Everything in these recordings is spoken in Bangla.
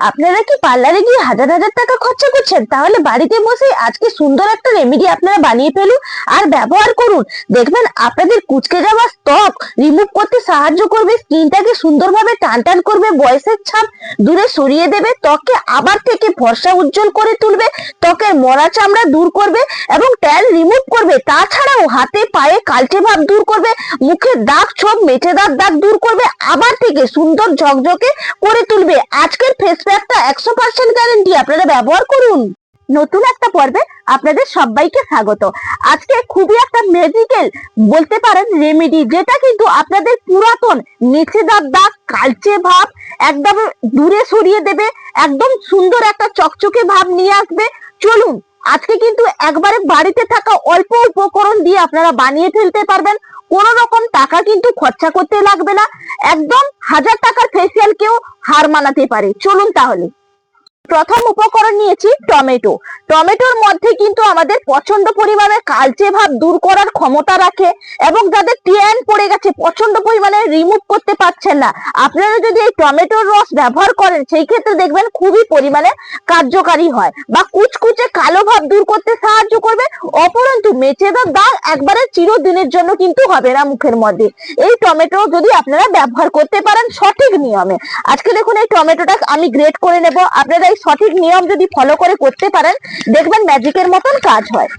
আপনারা কি পার্লারে গিয়ে হাজার হাজার টাকা খরচা করছেন? তাহলে বাড়িতে বসে আজকে সুন্দর একটা রেমেডি আপনারা বানিয়ে ফেলুন আর ব্যবহার করুন। দেখবেন আপনাদের কুচকে যাওয়া ত্বক রিমুভ করতে সাহায্য করবে, স্কিনটাকে সুন্দরভাবে টান টান করবে, বয়সের ছাপ দূরে সরিয়ে দেবে, ত্বককে আবার থেকে ফর্সা উজ্জ্বল করে তুলবে, ত্বকের মরা চামড়া দূর করবে এবং ট্যান রিমুভ করবে। তাছাড়াও হাতে পায়ে কালচে ভাব দূর করবে মুখের দাগ ছোপ মেটে দাগ দাগ দূর করবে, আবার থেকে সুন্দর ঝকঝকে করে তুলবে। আজকের ফেস প্যাকটা একশো পার্সেন্ট গ্যারেন্টি আপনারা ব্যবহার করুন। নতুন একটা পর্বে আপনাদের সবাইকে স্বাগত। আজকে খুবই একটা মেডিকেল বলতে পারেন রেমেডি যেটা কিন্তু আপনাদের পুরাতন নিচে দাগ দাগ কালচে ভাব একদম দূরে সরিয়ে দেবে, একদম সুন্দর একটা চকচকে ভাব নিয়ে আসবে। চলুন আজকে কিন্তু একবারে বাড়িতে থাকা অল্প উপকরণ দিয়ে আপনারা বানিয়ে ফেলতে পারবেন। কোন রকম টাকা কিন্তু খরচা করতে লাগবে না। একদম হাজার টাকার ফেসিয়াল কেউ হার মানাতে পারে। চলুন তাহলে। প্রথম উপকরণ নিয়েছি টমেটো। টমেটোর মধ্যে কিন্তু আমাদের প্রচণ্ড পরিমাণে কালচে ভাব দূর করার ক্ষমতা রাখে এবং যাদের ট্যান পড়ে গেছে প্রচণ্ড পরিমাণে রিমুভ করতে পারছেন না। আপনারা যদি এই টমেটোর রস ব্যবহার করেন, সেই ক্ষেত্রে দেখবেন খুবই পরিমাণে কার্যকারী হয় বা কুচকুচে কালো ভাব দূর করতে সাহায্য করবে। অপরন্তু মেচে মেচেদার দাগ একবারে চিরদিনের জন্য কিন্তু হবে না মুখের মধ্যে। এই টমেটো যদি আপনারা ব্যবহার করতে পারেন সঠিক নিয়মে। আজকে দেখুন এই টমেটোটা আমি গ্রেট করে নেব। আপনারা সঠিক নিয়ম যদি ফলো করে করতে পারেন, দেখবেন ম্যাজিকের মতন কাজ হয়।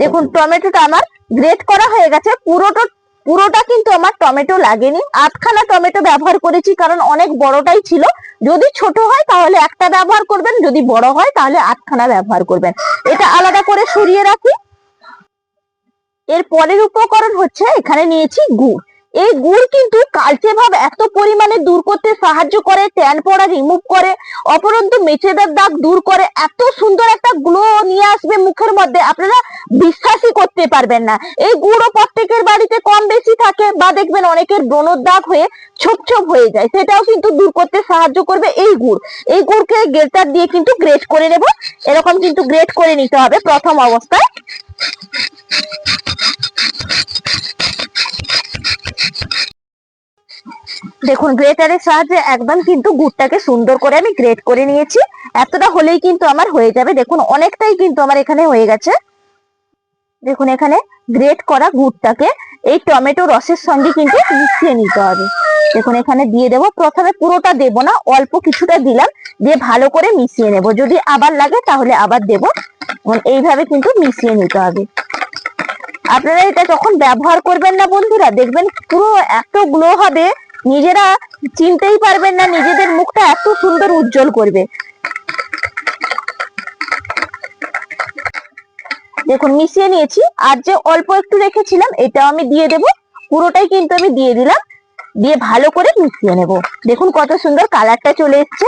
দেখুন, টমেটোটা আমার গ্রেট করা হয়ে গেছে। পুরোটা পুরোটা কিন্তু আমার টমেটো লাগেনি। আটখানা টমেটো ব্যবহার করেছি কারণ অনেক বড়টাই ছিল। যদি ছোট হয় তাহলে একটা ব্যবহার করবেন, যদি বড় হয় তাহলে আটখানা ব্যবহার করবেন। এটা আলাদা করে সরিয়ে রাখি। এর পরের উপকরণ হচ্ছে, এখানে নিয়েছি গুড়। এই গুড় কিন্তু কালচে ভাব এত পরিমাণে দূর করতে সাহায্য করে, ট্যান পড়া রিমুভ করে, অপরন্তু মেচেদার দাগ দূর করে, এত সুন্দর একটা গ্লো নিয়ে আসবে মুখের মধ্যে, আপনারা বিশ্বাসই করতে পারবেন না। এই গুড়ও প্রত্যেকের বাড়িতে কম বেশি থাকে বা দেখবেন অনেকের ব্রণর দাগ হয়ে ছোপ ছোপ হয়ে যায়, সেটাও কিন্তু দূর করতে সাহায্য করবে এই গুড়। এই গুড়কে গ্রেটার দিয়ে কিন্তু গ্রেট করে নেব, এরকম কিন্তু গ্রেট করে নিতে হবে প্রথম অবস্থায়। দেখুন, গ্রেটারের সাহায্যে একদম কিন্তু গুড়টাকে সুন্দর করে আমি গ্রেট করে নিয়েছি। এতটা হলেই কিন্তু আমার হয়ে যাবে। দেখুন, অনেকটাই কিন্তু আমার এখানে হয়ে গেছে। দেখুন, এখানে গ্রেট করা গুড়টাকে এই টমেটো রসের সঙ্গে কিন্তু মিশিয়ে নিতে হবে। দেখুন, এখানে দিয়ে দেবো। প্রথমে পুরোটা দেব না, অল্প কিছুটা দিলাম। দিয়ে ভালো করে মিশিয়ে নেব। যদি আবার লাগে, তাহলে আবার দেব। এইভাবে কিন্তু মিশিয়ে নিতে হবে। আপনারা এটা যখন ব্যবহার করবেন না বন্ধুরা, দেখবেন পুরো এত গ্লো হবে। নিজেরা চিনতেই পারবেন না নিজেদের মুখটা এত সুন্দর উজ্জ্বল করবে। দেখুন, মিশিয়ে নিয়েছি। আর যে অল্প একটু রেখেছিলাম, এটাও আমি দিয়ে দেব। পুরোটাই কিন্তু আমি দিয়ে দিলাম। দিয়ে ভালো করে মিশিয়ে নেব। দেখুন কত সুন্দর কালারটা চলে এসছে।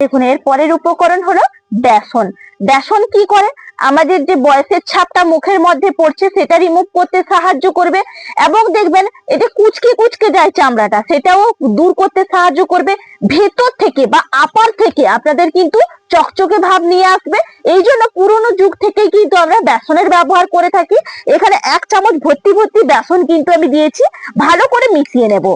দেখুন, এর পরের উপকরণ হলো বেসন বেসন কি করে? আমাদের যে বয়সের ছাপটা মুখের মধ্যে পড়ছে, সেটা রিমুভ করতে সাহায্য করবে। এবং দেখবেন এটা কুচকে কুচকে যায় চামড়াটা, সেটাও দূর করতে সাহায্য করবে। ভেতর থেকে বা আপার থেকে আপনাদের কিন্তু চকচকে ভাব নিয়ে আসবে। এই জন্য পুরোনো যুগ থেকেই কিন্তু আমরা বেসনের ব্যবহার করে থাকি। এখানে এক চামচ ভর্তি ভর্তি বেসন কিন্তু আমি দিয়েছি। ভালো করে মিশিয়ে নেব।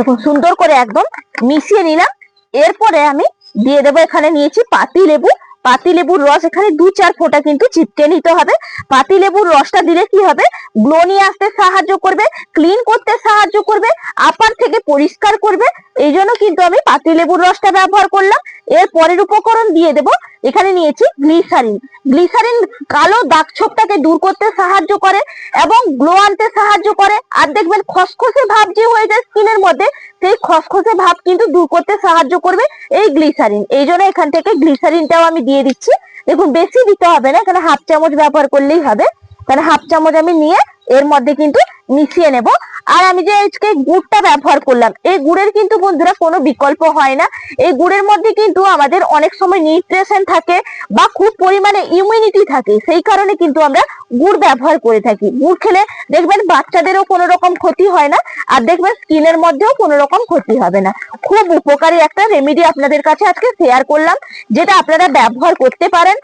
দেখুন, সুন্দর করে একদম মিশিয়ে নিলাম। এরপরে আমি দিয়ে দেবো, এখানে নিয়েছি পাতি লেবু। পাতি লেবুর রস এখানে দু চার ফোঁটা কিন্তু চিপকে নিতে হবে। পাতি লেবুর রসটা দিলে কি হবে? গ্লো নিয়ে আসতে সাহায্য করবে, ক্লিন করতে সাহায্য করবে, আপার থেকে পরিষ্কার করবে। এই জন্য কিন্তু আমি পাতি লেবুর রসটা ব্যবহার করলাম। এর পরের উপকরণ দিয়ে দেব। এখানে নিয়েছি গ্লিসারিন। গ্লিসারিন কালো দাগ ছোপটাকে দূর করতে সাহায্য করে এবং গ্লো আনতে সাহায্য করে। আর দেখবেন খসখসে ভাব যে হয়ে যায় স্কিনের মধ্যে, সেই খসখসে ভাব কিন্তু দূর করতে সাহায্য করবে এই গ্লিসারিন। এই জন্য এখান থেকে গ্লিসারিনটাও আমি দিয়ে দিচ্ছি। দেখুন, বেশি দিতে হবে না, এখানে হাফ চামচ ব্যবহার করলেই হবে। এখানে হাফ চামচ আমি নিয়ে এর মধ্যে কিন্তু মিশিয়ে নেব। আর আমি যে আজকে গুড়টা ব্যবহার করলাম, এই গুড়ের কিন্তু বন্ধুরা কোনো বিকল্প হয় না। এই গুড়ের মধ্যে কিন্তু আমাদের অনেক সময় নিউট্রিশন থাকে বা খুব পরিমাণে ইমিউনিটি থাকে। সেই কারণে কিন্তু আমরা গুড় ব্যবহার করে থাকি। গুড় খেলে দেখবেন বাচ্চাদেরও কোনো রকম ক্ষতি হয় না, আর দেখবেন স্কিনের মধ্যেও কোনো রকম ক্ষতি হবে না। খুব উপকারী একটা রেমেডি আপনাদের কাছে আজকে শেয়ার করলাম, যেটা আপনারা ব্যবহার করতে পারেন।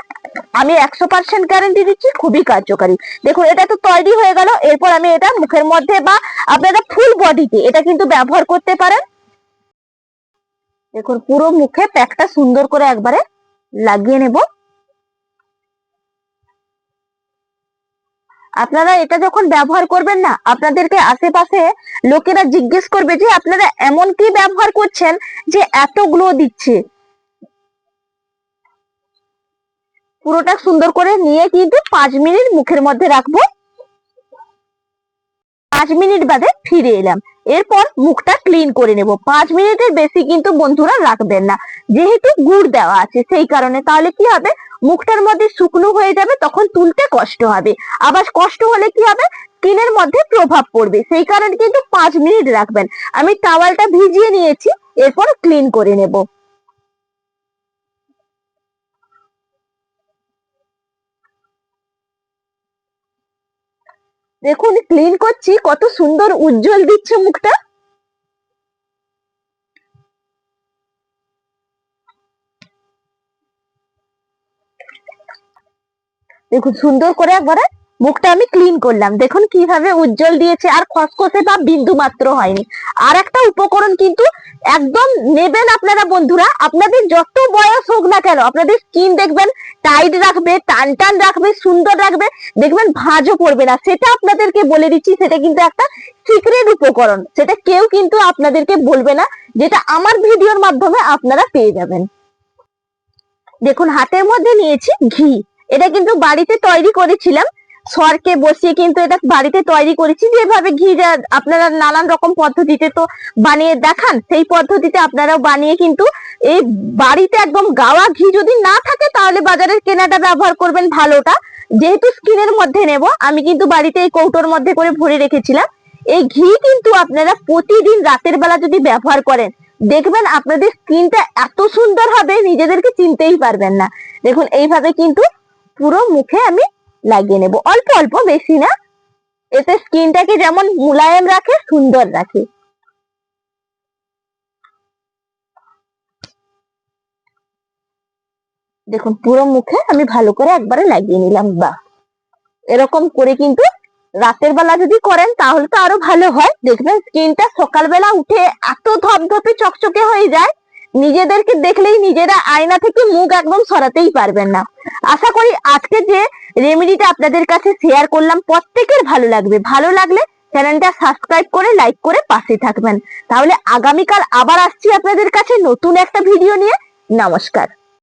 আমি একশো পার্সেন্ট গ্যারেন্টি দিচ্ছি, খুবই কার্যকারী। দেখুন, এটা তো তৈরি হয়ে গেল, এরপর আমি এটা মুখের মধ্যে বা আপনারা ফুল বডিতে এটা কিন্তু ব্যবহার করতে পারেন। দেখুন, পুরো মুখে প্যাকটা সুন্দর করে একবারে লাগিয়ে নেব। আপনারা এটা যখন ব্যবহার করবেন না, আপনাদেরকে আশেপাশে লোকেরা জিজ্ঞেস করবে যে, আপনারা এমন কি ব্যবহার করছেন যে এত গ্লো দিচ্ছে? পুরোটা সুন্দর করে নিয়ে কিন্তু পাঁচ মিনিট মুখের মধ্যে রাখব। পাঁচ মিনিট বাদে ফিরে এলাম। এরপর মুখটা ক্লিন করে নেব। পাঁচ মিনিটের বেশি কিন্তু বন্ধুরা রাখবেন না। যেহেতু গুড় দেওয়া আছে, সেই কারণে তাহলে কি হবে? মুখটার মধ্যে শুকনো হয়ে যাবে, তখন তুলতে কষ্ট হবে। আবার কষ্ট হলে কি হবে? স্কিনের মধ্যে প্রভাব পড়বে। সেই কারণে কিন্তু পাঁচ মিনিট রাখবেন। আমি টাওয়ালটা ভিজিয়ে নিয়েছি, এরপর ক্লিন করে নেব। দেখুন ক্লিন করছি, কত সুন্দর উজ্জ্বল দিচ্ছে মুখটা। দেখুন, সুন্দর করে একবারে মুখটা আমি ক্লিন করলাম। দেখুন, কীভাবে উজ্জ্বল দিয়েছে, আর খসখসে বা বিন্দু মাত্র হয়নি। আর একটা উপকরণ কিন্তু একদম নেবেন আপনারা বন্ধুরা, আপনাদের যত বয়স হোক না কেন, আপনাদের স্কিন দেখবেন টাইট রাখবে টান টান রাখবে, সুন্দর রাখবে, দেখবেন ভাঁজও পড়বে না। সেটা আপনাদেরকে বলে দিচ্ছি, সেটা কিন্তু একটা সিক্রেট উপকরণ। সেটা কেউ কিন্তু আপনাদেরকে বলবে না, যেটা আমার ভিডিওর মাধ্যমে আপনারা পেয়ে যাবেন। দেখুন, হাতের মধ্যে নিয়েছি ঘি। এটা কিন্তু বাড়িতে তৈরি করেছিলাম। সরকে বসিয়ে কিন্তু এটা বাড়িতে তৈরি করেছি। যেভাবে ঘি আপনারা নানান রকম পদ্ধতিতে তো বানিয়ে দেখান, সেই পদ্ধতিতে আপনারাও বানিয়ে কিন্তু এই বাড়িতে একদম গাওয়া ঘি যদি না থাকে তাহলে বাজারের কেনাটা ব্যবহার করবেন ভালোটা। যেহেতু স্কিনের মধ্যে নেব, আমি কিন্তু বাড়িতে এই কৌটোর মধ্যে করে ভরে রেখেছিলাম। এই ঘি কিন্তু আপনারা প্রতিদিন রাতের বেলা যদি ব্যবহার করেন, দেখবেন আপনাদের স্কিনটা এত সুন্দর হবে, নিজেদেরকে চিনতেই পারবেন না। দেখুন, এইভাবে কিন্তু পুরো মুখে আমি লাগিয়ে নেব। অল্প অল্প, বেশি না। এতে স্কিনটাকে যেমন মুলায়ম রাখে, সুন্দর রাখে। দেখুন, পুরো মুখে আমি ভালো করে একবারে লাগিয়ে নিলাম বা এরকম করে কিন্তু রাতের বেলা যদি করেন, তাহলে তো আরও ভালো হয়। দেখবেন, স্কিনটা সকালবেলা উঠে এত ধপধপে চকচকে হয়ে যায় নিজেদেরকে দেখলেই নিজেরা আয়না থেকে মুখ একদম সরাতেই পারবেন না। আশা করি আজকে যে রেমেডিটা আপনাদের কাছে শেয়ার করলাম, প্রত্যেকের ভালো লাগবে। ভালো লাগলে চ্যানেলটা সাবস্ক্রাইব করে লাইক করে পাশে থাকবেন। তাহলে আগামীকাল আবার আসছি আপনাদের কাছে নতুন একটা ভিডিও নিয়ে। নমস্কার।